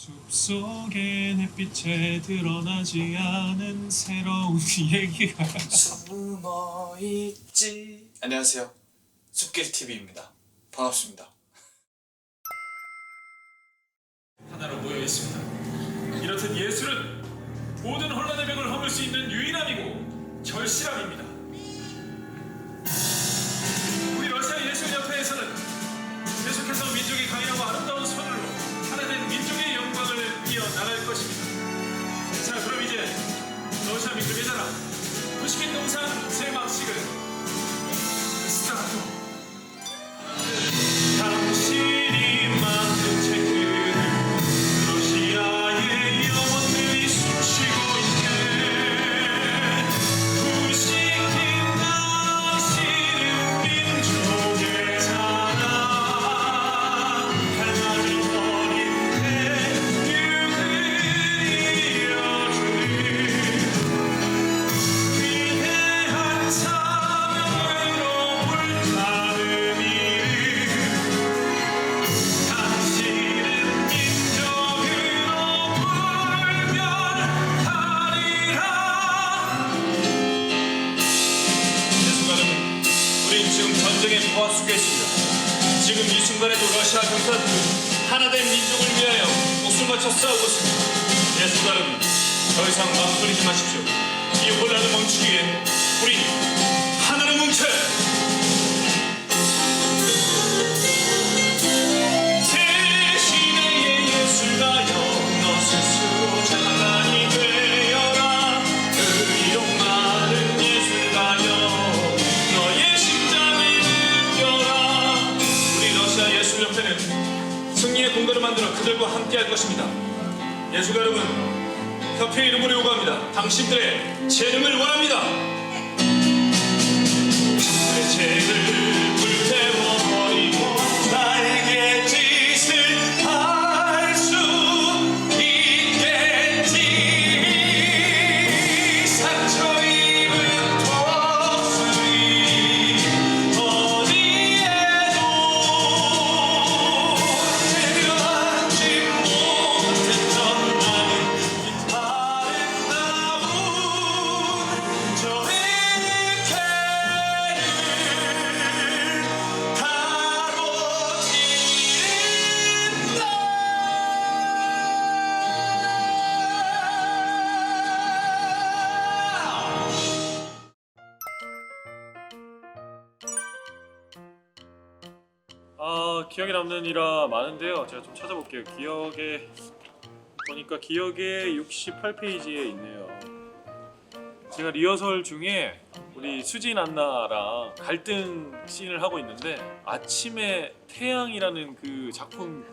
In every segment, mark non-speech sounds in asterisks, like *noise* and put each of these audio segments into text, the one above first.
숲속에 햇빛에 드러나지 않은 새로운 *laughs* 얘기가 숨어 있지. 안녕하세요. 숲길 TV입니다. 반갑습니다. 하나로 모여 있습니다. 이렇듯 예술은 모든 혼란의 벽을 허물 수 있는 유일함이고 절실함입니다. time. 지금 이 순간에도 러시아 병사들은 하나된 민족을 위하여 목숨 바쳐 싸우고 있습니다. 여러분 더 이상 졸이지 마십시오. 이 혼란을 멈추기 위해 만들어 그들과 함께 할 것입니다. 예술가 여러분 협회 이름으로 요구합니다. 당신들의 재능을 원합니다. 내 죄를 불 아 기억에 남는 일화 많은데요. 제가 좀 찾아볼게요. 기억에 보니까 기억에 68페이지에 있네요. 제가 리허설 중에 우리 수진 안나랑 갈등 씬을 하고 있는데 아침에 태양이라는 그 작품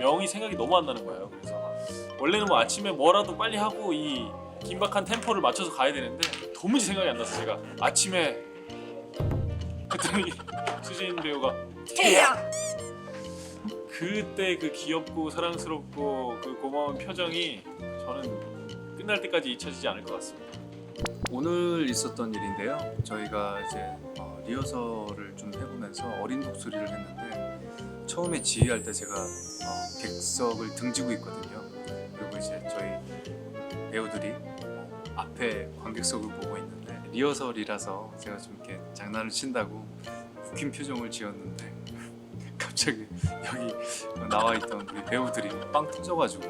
명이 생각이 너무 안 나는 거예요. 그래서 원래는 뭐 아침에 뭐라도 빨리 하고 이 긴박한 템포를 맞춰서 가야 되는데 도무지 생각이 안 나서 제가 아침에 그랬더니 수진 배우가 태양. 그때 그 귀엽고 사랑스럽고 그 고마운 표정이 저는 끝날 때까지 잊혀지지 않을 것 같습니다. 오늘 있었던 일인데요. 저희가 이제 어, 리허설을 좀 해보면서 어린 독수리를 했는데 처음에 지휘할 때 제가 어, 객석을 등지고 있거든요. 그리고 이제 저희 배우들이 어, 앞에 관객석을 보고 있는데 리허설이라서 제가 좀 이렇게 장난을 친다고 웃긴 표정을 지었는데 갑자기 여기 나와 있던 우리 배우들이 빵 터져가지고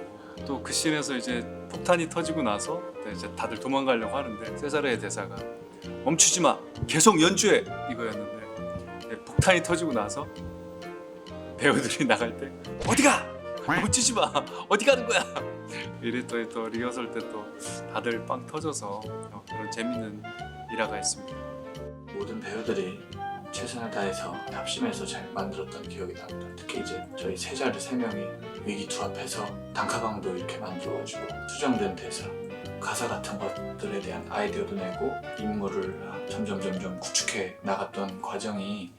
또 그 씬에서 이제 폭탄이 터지고 나서 네, 이제 다들 도망가려고 하는데 세사르의 대사가 멈추지 마 계속 연주해 이거였는데 네, 폭탄이 터지고 나서 배우들이 *laughs* 나갈 때 어디가 멈추지 마 어디 가는 거야 이랬더니 또 리허설 때 또 다들 빵 터져서 어, 그런 재밌는 일화가 있습니다. 모든 배우들이 최선을 다해서 합심해서 잘 만들었던 기억이 납니다. 특히 이제 저희 세자를 세 명이 위기 투합해서 단카방도 이렇게 만들어가지고 수정된 대사, 가사 같은 것들에 대한 아이디어도 내고 인물을 점점 점점 구축해 나갔던 과정이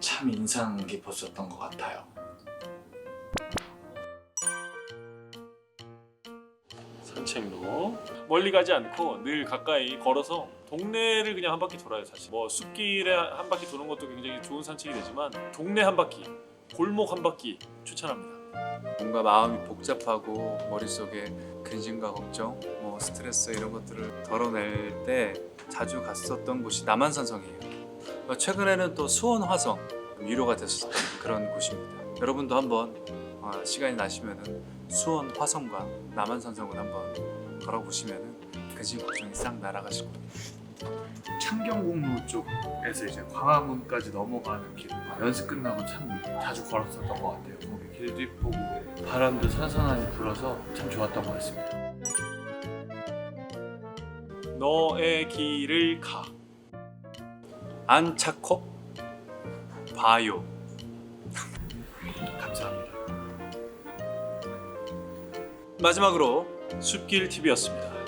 참 인상 깊었었던 것 같아요. 산책로 멀리 가지 않고 늘 가까이 걸어서 동네를 그냥 한 바퀴 돌아요 사실 뭐 숲길에 한 바퀴 도는 것도 굉장히 좋은 산책이 되지만 동네 한 바퀴 골목 한 바퀴 추천합니다 뭔가 마음이 복잡하고 머릿속에 근심과 걱정, 뭐 스트레스 이런 것들을 덜어낼 때 자주 갔었던 곳이 남한산성이에요. 어, 최근에는 또 수원 화성 위로가 됐었던 그런 곳입니다. 여러분도 한번 어, 시간이 나시면은 수원 화성과 남한산성을 한번 걸어보시면은 근심 걱정이 싹 날아가실 겁니다. 창경공로 쪽에서 이제 광화문까지 넘어가는 길 연습 끝나고 참 자주 걸었었던 것 같아요. 거기 길도 이쁘고 바람도 선선하게 불어서 참 좋았던 것 같습니다. 너의 길을 가. 안 차코 바요 마지막으로 숲길 TV였습니다.